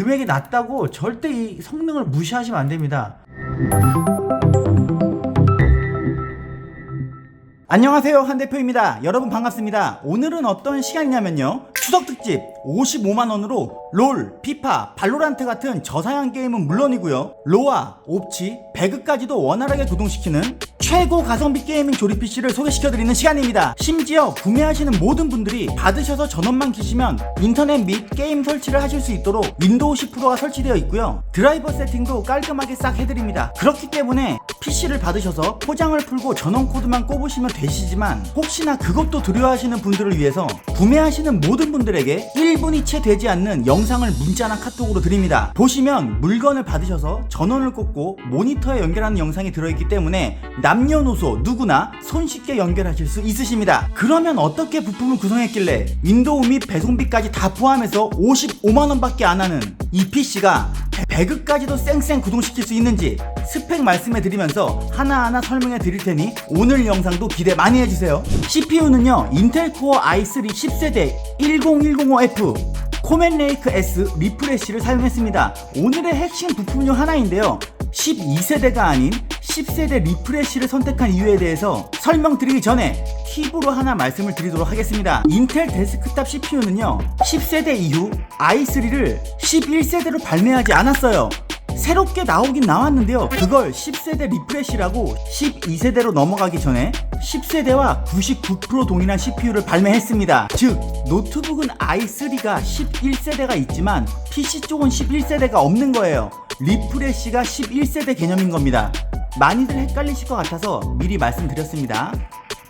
금액이 낮다고 절대 이 성능을 무시하시면 안 됩니다. 안녕하세요. 한 대표입니다. 여러분 반갑습니다. 오늘은 어떤 시간이냐면요. 추석 특집 55만원으로 롤, 피파, 발로란트 같은 저사양 게임은 물론이고요. 로아, 옵치, 배그까지도 원활하게 구동시키는 최고 가성비 게이밍 조립 PC를 소개시켜드리는 시간입니다. 심지어 구매하시는 모든 분들이 받으셔서 전원만 키시면 인터넷 및 게임 설치를 하실 수 있도록 윈도우 10%가 설치되어 있고요. 드라이버 세팅도 깔끔하게 싹 해드립니다. 그렇기 때문에 PC를 받으셔서 포장을 풀고 전원 코드만 꼽으시면 되시지만 혹시나 그것도 두려워하시는 분들을 위해서 구매하시는 모든 분들에게 1분이 채 되지 않는 영상을 문자나 카톡으로 드립니다. 보시면 물건을 받으셔서 전원을 꽂고 모니터에 연결하는 영상이 들어있기 때문에 남녀노소 누구나 손쉽게 연결하실 수 있으십니다. 그러면 어떻게 부품을 구성했길래 윈도우 및 배송비까지 다 포함해서 55만원밖에 안 하는 이 PC가 배그까지도 쌩쌩 구동시킬 수 있는지 스펙 말씀해 드리면 서 하나하나 설명해 드릴 테니 오늘 영상도 기대 많이 해주세요. CPU는요, 인텔 코어 i3 10세대 10105F 코멘 레이크 S 리프레쉬를 사용했습니다. 오늘의 핵심 부품 중 하나인데요. 12세대가 아닌 10세대 리프레쉬를 선택한 이유에 대해서 설명드리기 전에 팁으로 하나 말씀을 드리도록 하겠습니다. 인텔 데스크탑 CPU는요, 10세대 이후 i3를 11세대로 발매하지 않았어요. 새롭게 나오긴 나왔는데요. 그걸 10세대 리프레시라고 12세대로 넘어가기 전에 10세대와 99% 동일한 CPU를 발매했습니다. 즉, 노트북은 i3가 11세대가 있지만 PC 쪽은 11세대가 없는 거예요. 리프레시가 11세대 개념인 겁니다. 많이들 헷갈리실 것 같아서 미리 말씀드렸습니다.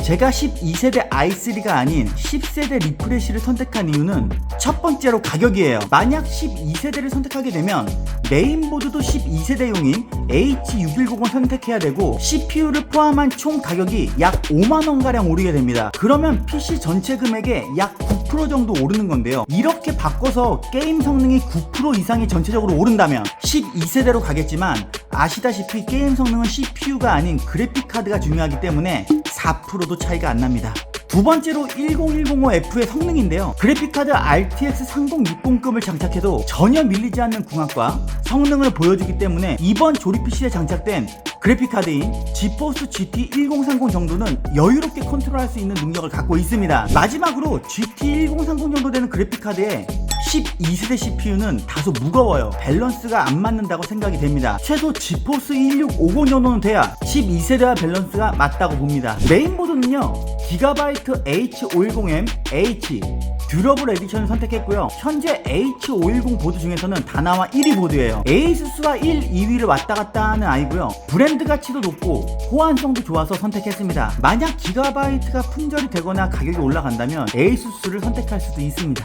제가 12세대 i3가 아닌 10세대 리프레시를 선택한 이유는 첫 번째로 가격이에요. 만약 12세대를 선택하게 되면 메인보드도 12세대용인 H610을 선택해야 되고 CPU를 포함한 총 가격이 약 5만원가량 오르게 됩니다. 그러면 PC 전체 금액의 약 9% 정도 오르는 건데요. 이렇게 바꿔서 게임 성능이 9% 이상이 전체적으로 오른다면 12세대로 가겠지만 아시다시피 게임 성능은 CPU가 아닌 그래픽 카드가 중요하기 때문에 4%도 차이가 안 납니다. 두 번째로 10105F의 성능인데요. 그래픽카드 RTX 3060급을 장착해도 전혀 밀리지 않는 궁합과 성능을 보여주기 때문에 이번 조립 PC에 장착된 그래픽카드인 지포스 GT 1030 정도는 여유롭게 컨트롤할 수 있는 능력을 갖고 있습니다. 마지막으로 GT 1030 정도 되는 그래픽카드에 12세대 CPU는 다소 무거워요. 밸런스가 안 맞는다고 생각이 됩니다. 최소 지포스 1650 정도는 돼야 12세대와 밸런스가 맞다고 봅니다. 메인보드는요, 기가바이트 H510M H 듀러블 에디션을 선택했고요. 현재 H510 보드 중에서는 다나와 1위 보드예요. 에이수스와 1, 2위를 왔다 갔다 하는 아이고요. 브랜드 가치도 높고 호환성도 좋아서 선택했습니다. 만약 기가바이트가 품절이 되거나 가격이 올라간다면 에이수스를 선택할 수도 있습니다.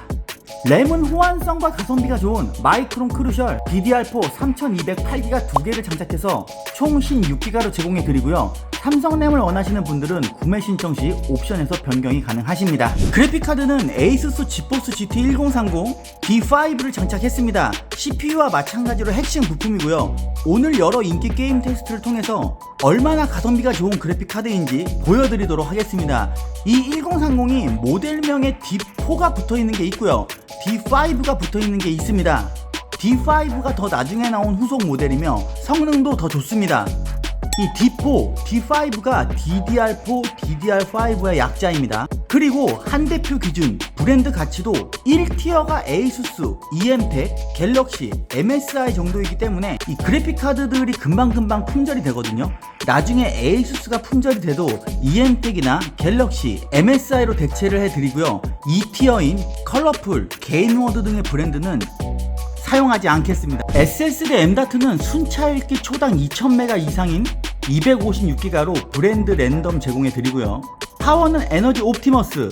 램은 호환성과 가성비가 좋은 마이크론 크루셜 DDR4 3208기가 두 개를 장착해서 총 16기가로 제공해 드리고요. 삼성 램을 원하시는 분들은 구매 신청 시 옵션에서 변경이 가능하십니다. 그래픽 카드는 에이수스 지포스 GT 1030 B5를 장착했습니다. CPU와 마찬가지로 핵심 부품이고요. 오늘 여러 인기 게임 테스트를 통해서 얼마나 가성비가 좋은 그래픽 카드인지 보여드리도록 하겠습니다. 이 1030이 모델명에 D4가 붙어 있는 게 있고요. D5가 붙어 있는 게 있습니다. D5가 더 나중에 나온 후속 모델이며 성능도 더 좋습니다. 이 D4, D5가 DDR4, DDR5의 약자입니다. 그리고 한 대표 기준 브랜드 가치도 1티어가 ASUS, EMTEC, 갤럭시, MSI 정도이기 때문에 이 그래픽 카드들이 금방금방 품절이 되거든요. 나중에 ASUS가 품절이 돼도 EMTEC이나 갤럭시, MSI로 대체를 해드리고요. 2티어인 컬러풀, 게인워드 등의 브랜드는 사용하지 않겠습니다. SSD M.2는 순차 읽기 초당 2000메가 이상인 256기가로 브랜드 랜덤 제공해 드리고요. 파워는 에너지 옵티머스.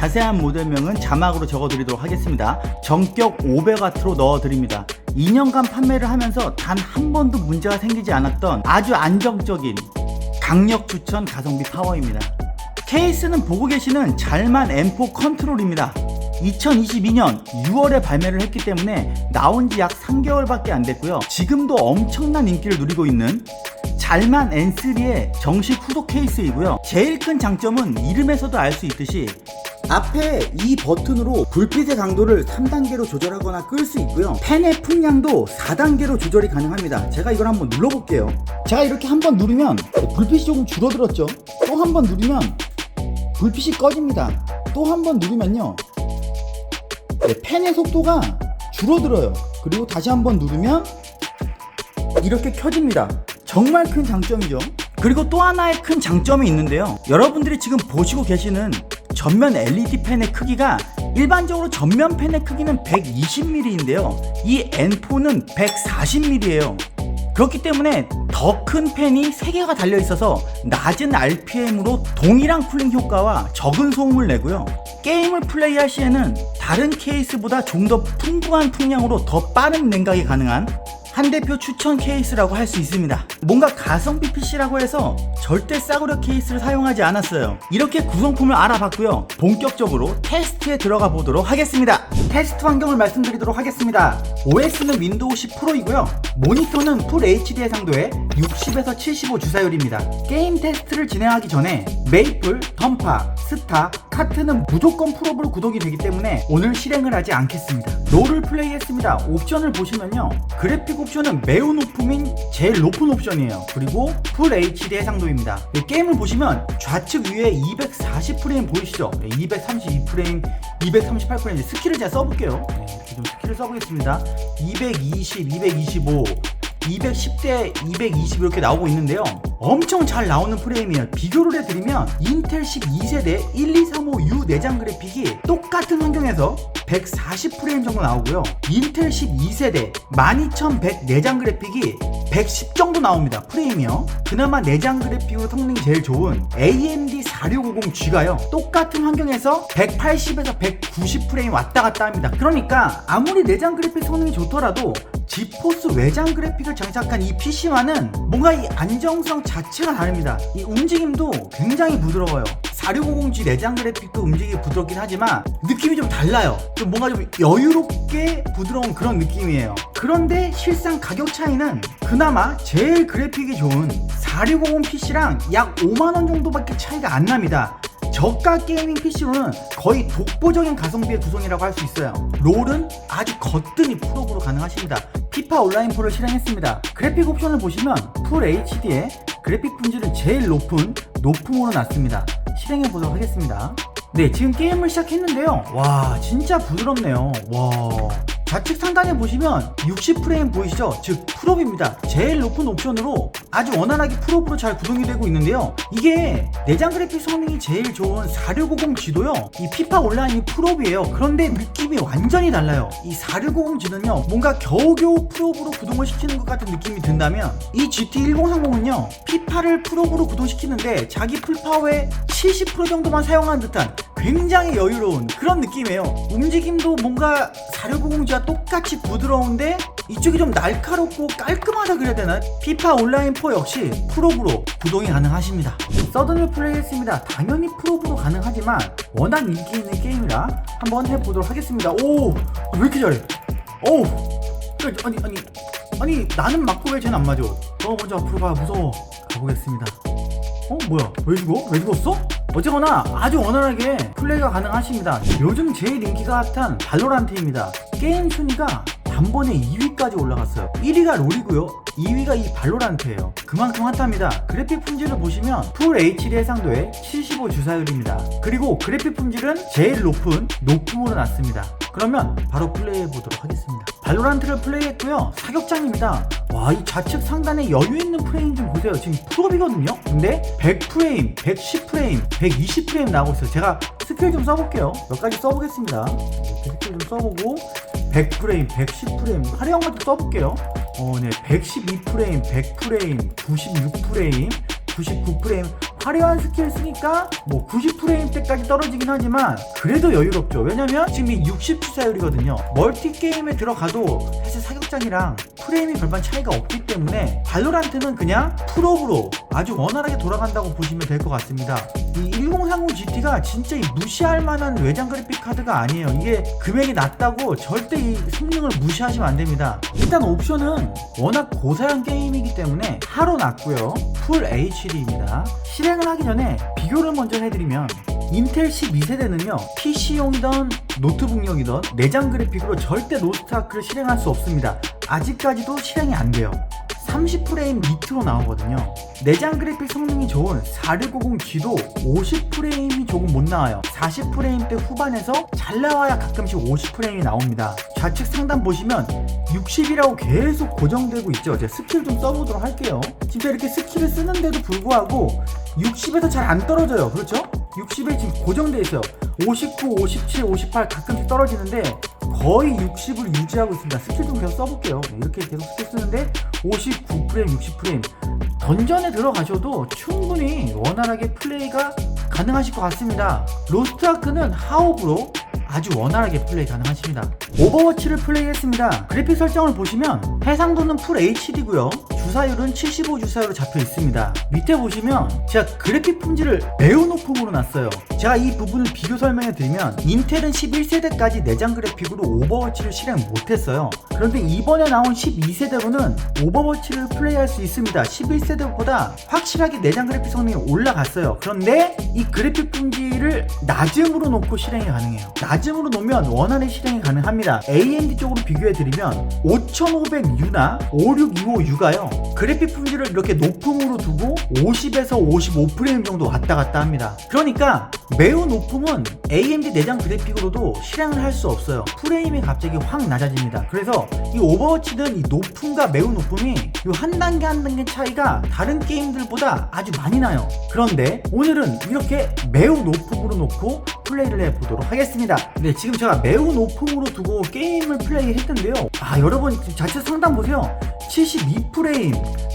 자세한 모델명은 자막으로 적어 드리도록 하겠습니다. 전격 500W로 넣어 드립니다. 2년간 판매를 하면서 단 한 번도 문제가 생기지 않았던 아주 안정적인 강력 추천 가성비 파워입니다. 케이스는 보고 계시는 잘만 M4 컨트롤입니다. 2022년 6월에 발매를 했기 때문에 나온 지 약 3개월밖에 안 됐고요. 지금도 엄청난 인기를 누리고 있는 잘만 N3의 정식 후속 케이스이고요. 제일 큰 장점은 이름에서도 알 수 있듯이 앞에 이 버튼으로 불빛의 강도를 3단계로 조절하거나 끌 수 있고요. 펜의 풍량도 4단계로 조절이 가능합니다. 제가 이걸 한번 눌러볼게요. 제가 이렇게 한번 누르면 불빛이 조금 줄어들었죠. 또 한번 누르면 불빛이 꺼집니다. 또 한번 누르면요. 네, 펜의 속도가 줄어들어요. 그리고 다시 한번 누르면 이렇게 켜집니다. 정말 큰 장점이죠. 그리고 또 하나의 큰 장점이 있는데요. 여러분들이 지금 보시고 계시는 전면 LED 펜의 크기가 일반적으로 전면 펜의 크기는 120mm인데요. 이 N4는 140mm예요. 그렇기 때문에 더 큰 팬이 3개가 달려 있어서 낮은 RPM으로 동일한 쿨링 효과와 적은 소음을 내고요. 게임을 플레이할 시에는 다른 케이스보다 좀 더 풍부한 풍량으로 더 빠른 냉각이 가능한 한 대표 추천 케이스라고 할 수 있습니다. 뭔가 가성비 PC라고 해서 절대 싸구려 케이스를 사용하지 않았어요. 이렇게 구성품을 알아봤고요. 본격적으로 테스트에 들어가 보도록 하겠습니다. 테스트 환경을 말씀드리도록 하겠습니다. OS는 윈도우 10 프로이고요. 모니터는 풀 HD 해상도에 60에서 75 주사율입니다. 게임 테스트를 진행하기 전에 메이플, 던파, 스타, 카트는 무조건 프로볼 구독이 되기 때문에 오늘 실행을 하지 않겠습니다. 롤을 플레이했습니다. 옵션을 보시면요. 그래픽 옵션은 매우 높음인 제일 높은 옵션이에요. 그리고 풀 HD 해상도입니다. 이 게임을 보시면 좌측 위에 240프레임 보이시죠? 232프레임, 238프레임 스킬을 제가 써볼게요. 네, 좀 스킬을 써보겠습니다. 220, 225, 210대 220 이렇게 나오고 있는데요. 엄청 잘 나오는 프레임이에요. 비교를 해드리면 인텔식 2세대 1235U 내장 그래픽이 똑같은 환경에서 140 프레임 정도 나오고요. 인텔식 2세대 12100 내장 그래픽이 110 정도 나옵니다. 프레임이요. 그나마 내장 그래픽으로 성능이 제일 좋은 AMD 4650G가요. 똑같은 환경에서 180에서 190 프레임 왔다 갔다 합니다. 그러니까 아무리 내장 그래픽 성능이 좋더라도 지포스 외장 그래픽을 장착한 이 PC와는 뭔가 이 안정성 자체가 다릅니다. 이 움직임도 굉장히 부드러워요. 4650G 내장 그래픽도 움직임이 부드럽긴 하지만 느낌이 좀 달라요. 좀 뭔가 좀 여유롭게 부드러운 그런 느낌이에요. 그런데 실상 가격 차이는 그나마 제일 그래픽이 좋은 4650 PC랑 약 5만원 정도밖에 차이가 안 납니다. 저가 게이밍 PC로는 거의 독보적인 가성비의 구성이라고 할 수 있어요. 롤은 아주 거뜬히 풀업으로 가능하십니다. 피파 온라인 4를 실행했습니다. 그래픽 옵션을 보시면 풀 HD에 그래픽 품질은 제일 높은 높음으로 놨습니다. 실행해 보도록 하겠습니다. 네, 지금 게임을 시작했는데요. 와, 진짜 부드럽네요. 와. 좌측 상단에 보시면 60프레임 보이시죠? 즉 풀업입니다. 제일 높은 옵션으로 아주 원활하게 풀업으로 잘 구동이 되고 있는데요. 이게 내장 그래픽 성능이 제일 좋은 4650G도요. 이 피파 온라인이 풀업이에요. 그런데 느낌이 완전히 달라요. 이 4650G는요. 뭔가 겨우겨우 풀업으로 구동을 시키는 것 같은 느낌이 든다면 이 GT1030은요. 피파를 풀업으로 구동시키는데 자기 풀파워의 70% 정도만 사용한 듯한 굉장히 여유로운 그런 느낌이에요. 움직임도 뭔가 4650G와 똑같이 부드러운데 이쪽이 좀 날카롭고 깔끔하다 그래야 되나? 피파 온라인 4 역시 프로브로 구동이 가능하십니다. 서든을 플레이했습니다. 당연히 프로브로 가능하지만 워낙 인기 있는 게임이라 한번 해보도록 하겠습니다. 오, 왜 이렇게 잘해? 오, 아니 아니 아니 나는 맞고 왜 쟤는 안 맞아? 너 먼저 앞으로 가 무서워. 가보겠습니다. 어 뭐야 왜 죽어? 왜 죽었어? 어쨌거나 아주 원활하게 플레이가 가능하십니다. 요즘 제일 인기가 핫한 발로란트입니다. 게임 순위가 단번에 2위까지 올라갔어요. 1위가 롤이고요. 2위가 이 발로란트예요. 그만큼 핫합니다. 그래픽 품질을 보시면 풀 HD 해상도에 75 주사율입니다. 그리고 그래픽 품질은 제일 높은 높음으로 놨습니다 그러면 바로 플레이해 보도록 하겠습니다. 발로란트를 플레이했고요. 사격장입니다. 와 이 좌측 상단에 여유 있는 프레임 좀 보세요. 지금 풀업이거든요. 근데 100프레임 110프레임 120프레임 나오고 있어요. 제가 스킬 좀 써볼게요. 몇 가지 써보겠습니다. 스킬 좀 써보고 100프레임 110프레임 화려한 것좀 써볼게요. 어 네 112프레임 100프레임 96프레임 99프레임 화려한 스킬 쓰니까 뭐 90프레임 때까지 떨어지긴 하지만 그래도 여유롭죠. 왜냐면 지금 이 60주사율이거든요. 멀티 게임에 들어가도 사실 사격장이랑 프레임이 별반 차이가 없기 때문에 발로란트는 그냥 풀업으로 아주 원활하게 돌아간다고 보시면 될 것 같습니다. 이 1030 GT가 진짜 이 무시할 만한 외장 그래픽 카드가 아니에요. 이게 금액이 낮다고 절대 이 성능을 무시하시면 안 됩니다. 일단 옵션은 워낙 고사양 게임이기 때문에 하로 낮고요. 풀 HD입니다. 실행을 하기 전에 비교를 먼저 해드리면 인텔 12세대는요 PC용이던 노트북용이던 내장 그래픽으로 절대 로스트아크를 실행할 수 없습니다. 아직까지도 실행이 안 돼요 30프레임 밑으로 나오거든요. 내장 그래픽 성능이 좋은 4650G도 50프레임이 조금 못 나와요. 40프레임대 후반에서 잘 나와야 가끔씩 50프레임이 나옵니다. 좌측 상단 보시면 60이라고 계속 고정되고 있죠. 제가 스킬 좀 써보도록 할게요. 진짜 이렇게 스킬을 쓰는데도 불구하고 60에서 잘 안 떨어져요. 그렇죠? 60에 지금 고정돼 있어요. 59, 57, 58 가끔씩 떨어지는데 거의 60을 유지하고 있습니다. 스킬 좀 계속 써볼게요. 네, 이렇게 계속 스킬 쓰는데 59프레임, 60프레임. 던전에 들어가셔도 충분히 원활하게 플레이가 가능하실 것 같습니다. 로스트아크는 하옵으로 아주 원활하게 플레이 가능하십니다. 오버워치를 플레이했습니다. 그래픽 설정을 보시면 해상도는 풀 HD고요. 주사율은 75 주사율로 잡혀 있습니다. 밑에 보시면 제가 그래픽 품질을 매우 높음으로 놨어요. 제가 이 부분을 비교 설명해 드리면 인텔은 11세대까지 내장 그래픽으로 오버워치를 실행 못했어요. 그런데 이번에 나온 12세대로는 오버워치를 플레이할 수 있습니다. 11세대보다 확실하게 내장 그래픽 성능이 올라갔어요. 그런데 이 그래픽 품질을 낮음으로 놓고 실행이 가능해요. 낮 음으로 놓으면 원활히 실행이 가능합니다. AMD 쪽으로 비교해드리면 5500U나 5625U가요. 그래픽 품질을 이렇게 높음으로 두고 50에서 55프레임 정도 왔다 갔다 합니다. 그러니까 매우 높음은 AMD 내장 그래픽으로도 실행을 할 수 없어요. 프레임이 갑자기 확 낮아집니다. 그래서 이 오버워치는 이 높음과 매우 높음이 이 한 단계 한 단계 차이가 다른 게임들보다 아주 많이 나요. 그런데 오늘은 이렇게 매우 높음으로 놓고 플레이를 해보도록 하겠습니다. 네, 지금 제가 매우 높음으로 두고 게임을 플레이했는데요. 아, 여러분 지금 자체 상단 보세요. 72프레임,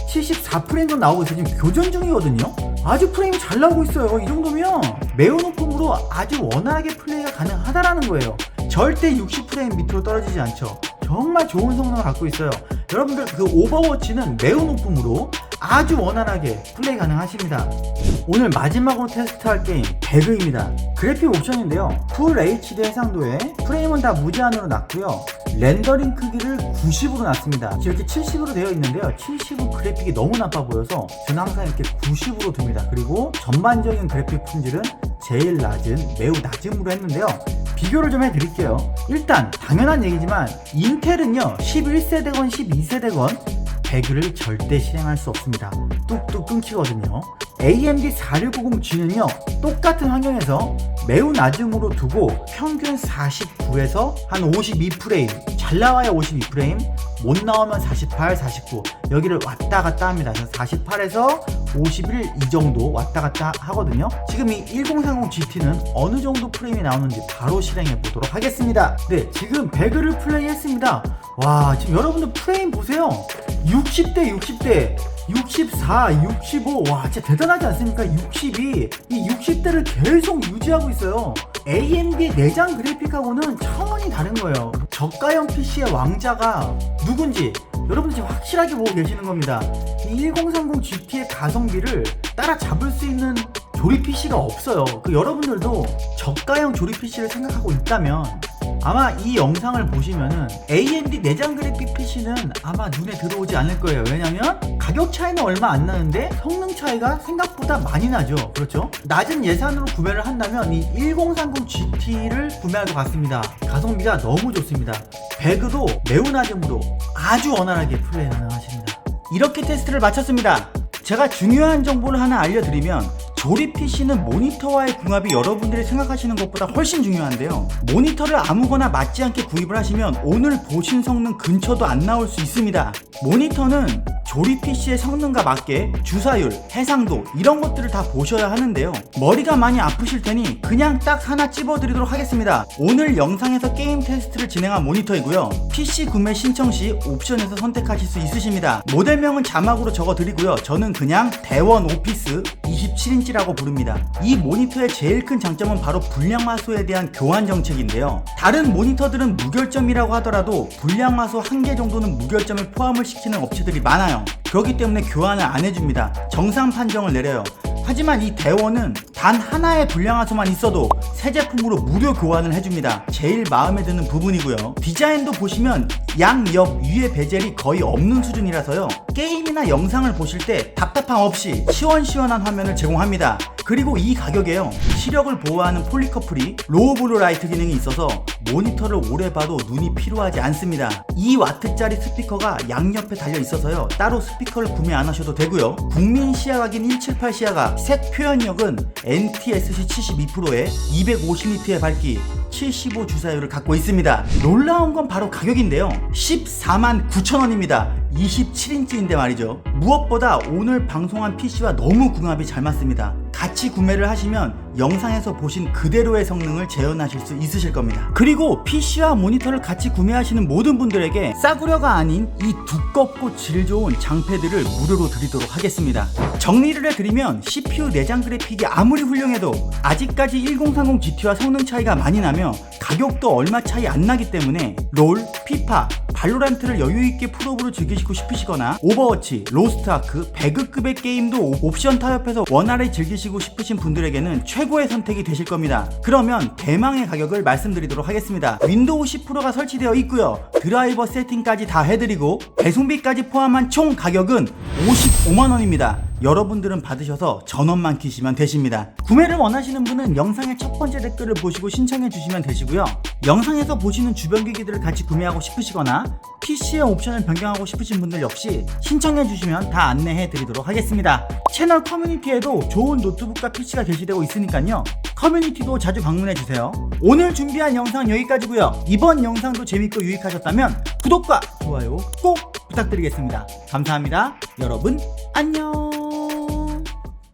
74프레임 정도 나오고 있어요. 지금 교전 중이거든요. 아주 프레임이 잘 나오고 있어요. 이 정도면 매우 높음으로 아주 원활하게 플레이가 가능하다라는 거예요. 절대 60프레임 밑으로 떨어지지 않죠. 정말 좋은 성능을 갖고 있어요. 여러분들 그 오버워치는 매우 높음으로 아주 원활하게 플레이 가능하십니다. 오늘 마지막으로 테스트할 게임 배그입니다. 그래픽 옵션인데요. 풀 HD 해상도에 프레임은 다 무제한으로 놨고요. 렌더링 크기를 90으로 놨습니다. 이렇게 70으로 되어 있는데요. 70은 그래픽이 너무 나빠 보여서 저는 항상 이렇게 90으로 둡니다. 그리고 전반적인 그래픽 품질은 제일 낮은 매우 낮음으로 했는데요. 비교를 좀 해드릴게요. 일단 당연한 얘기지만 인텔은요 11세대건 12세대건 배그를 절대 실행할 수 없습니다. 뚝뚝 끊기거든요. AMD 4690G는요 똑같은 환경에서 매우 낮음으로 두고 평균 49에서 한 52프레임 잘 나와야 52프레임 못 나오면 48, 49 여기를 왔다 갔다 합니다. 그래서 48에서 51 이 정도 왔다 갔다 하거든요. 지금 이 1030 GT는 어느 정도 프레임이 나오는지 바로 실행해 보도록 하겠습니다. 네, 지금 배그를 플레이 했습니다. 와, 지금 여러분들 프레임 보세요. 60대 60대 64, 65, 와, 진짜 대단하지 않습니까? 62, 이 60대를 계속 유지하고 있어요. AMD 내장 그래픽하고는 차원이 다른 거예요. 저가형 PC의 왕자가 누군지 여러분들 지금 확실하게 보고 계시는 겁니다. 이 1030 GT의 가성비를 따라잡을 수 있는 조립 PC가 없어요. 그 여러분들도 저가형 조립 PC를 생각하고 있다면 아마 이 영상을 보시면은 AMD 내장 그래픽 PC는 아마 눈에 들어오지 않을 거예요. 왜냐면 가격 차이는 얼마 안 나는데 성능 차이가 생각보다 많이 나죠. 그렇죠? 낮은 예산으로 구매를 한다면 이 1030 GT를 구매할 것 같습니다. 가성비가 너무 좋습니다. 배그도 매우 낮음으로 아주 원활하게 플레이 가능하십니다. 이렇게 테스트를 마쳤습니다. 제가 중요한 정보를 하나 알려드리면 조립 PC는 모니터와의 궁합이 여러분들이 생각하시는 것보다 훨씬 중요한데요. 모니터를 아무거나 맞지 않게 구입을 하시면 오늘 보신 성능 근처도 안 나올 수 있습니다. 모니터는 조립 PC의 성능과 맞게 주사율, 해상도 이런 것들을 다 보셔야 하는데요. 머리가 많이 아프실 테니 그냥 딱 하나 찝어드리도록 하겠습니다. 오늘 영상에서 게임 테스트를 진행한 모니터이고요. PC 구매 신청 시 옵션에서 선택하실 수 있으십니다. 모델명은 자막으로 적어드리고요. 저는 그냥 대원 오피스 27인치라고 부릅니다. 이 모니터의 제일 큰 장점은 바로 불량 화소에 대한 교환 정책인데요. 다른 모니터들은 무결점이라고 하더라도 불량 화소 한 개 정도는 무결점을 포함을 시키는 업체들이 많아요. 그렇기 때문에 교환을 안 해줍니다. 정상 판정을 내려요. 하지만 이 대원은 다단 하나의 불량화소만 있어도 새 제품으로 무료 교환을 해줍니다. 제일 마음에 드는 부분이고요. 디자인도 보시면 양 옆 위에 베젤이 거의 없는 수준이라서요. 게임이나 영상을 보실 때 답답함 없이 시원시원한 화면을 제공합니다. 그리고 이 가격에요. 시력을 보호하는 폴리커플이 로우 블루 라이트 기능이 있어서 모니터를 오래 봐도 눈이 피로하지 않습니다. 2와트짜리 스피커가 양옆에 달려 있어서요. 따로 스피커를 구매 안 하셔도 되고요. 국민 시야 각인 178 시야가 색 표현력은 NTSC 72%에 250니트의 밝기 75 주사율을 갖고 있습니다. 놀라운 건 바로 가격인데요. 14만 9천 원입니다. 27인치인데 말이죠. 무엇보다 오늘 방송한 PC와 너무 궁합이 잘 맞습니다. 같이 구매를 하시면 영상에서 보신 그대로의 성능을 재현하실 수 있으실 겁니다. 그리고 PC와 모니터를 같이 구매하시는 모든 분들에게 싸구려가 아닌 이 두껍고 질 좋은 장패들을 무료로 드리도록 하겠습니다. 정리를 해드리면 CPU 내장 그래픽이 아무리 훌륭해도 아직까지 1030 GT와 성능 차이가 많이 나며 가격도 얼마 차이 안 나기 때문에 롤, 피파, 발로란트를 여유있게 프로브로 즐기시고 싶으시거나 오버워치, 로스트아크, 배그급의 게임도 옵션 타협해서 원활히 즐기시고 싶으신 분들에게는 최고의 선택이 되실 겁니다. 그러면 대망의 가격을 말씀드리도록 하겠습니다. 윈도우 10%가 설치되어 있고요. 드라이버 세팅까지 다 해드리고 배송비까지 포함한 총 가격은 55만원입니다. 여러분들은 받으셔서 전원만 키시면 되십니다. 구매를 원하시는 분은 영상의 첫 번째 댓글을 보시고 신청해 주시면 되시고요. 영상에서 보시는 주변 기기들을 같이 구매하고 싶으시거나 PC의 옵션을 변경하고 싶으신 분들 역시 신청해 주시면 다 안내해 드리도록 하겠습니다. 채널 커뮤니티에도 좋은 노트북과 PC가 게시되고 있으니까요. 커뮤니티도 자주 방문해 주세요. 오늘 준비한 영상 여기까지고요. 이번 영상도 재밌고 유익하셨다면 구독과 좋아요 꼭 부탁드리겠습니다. 감사합니다. 여러분 안녕.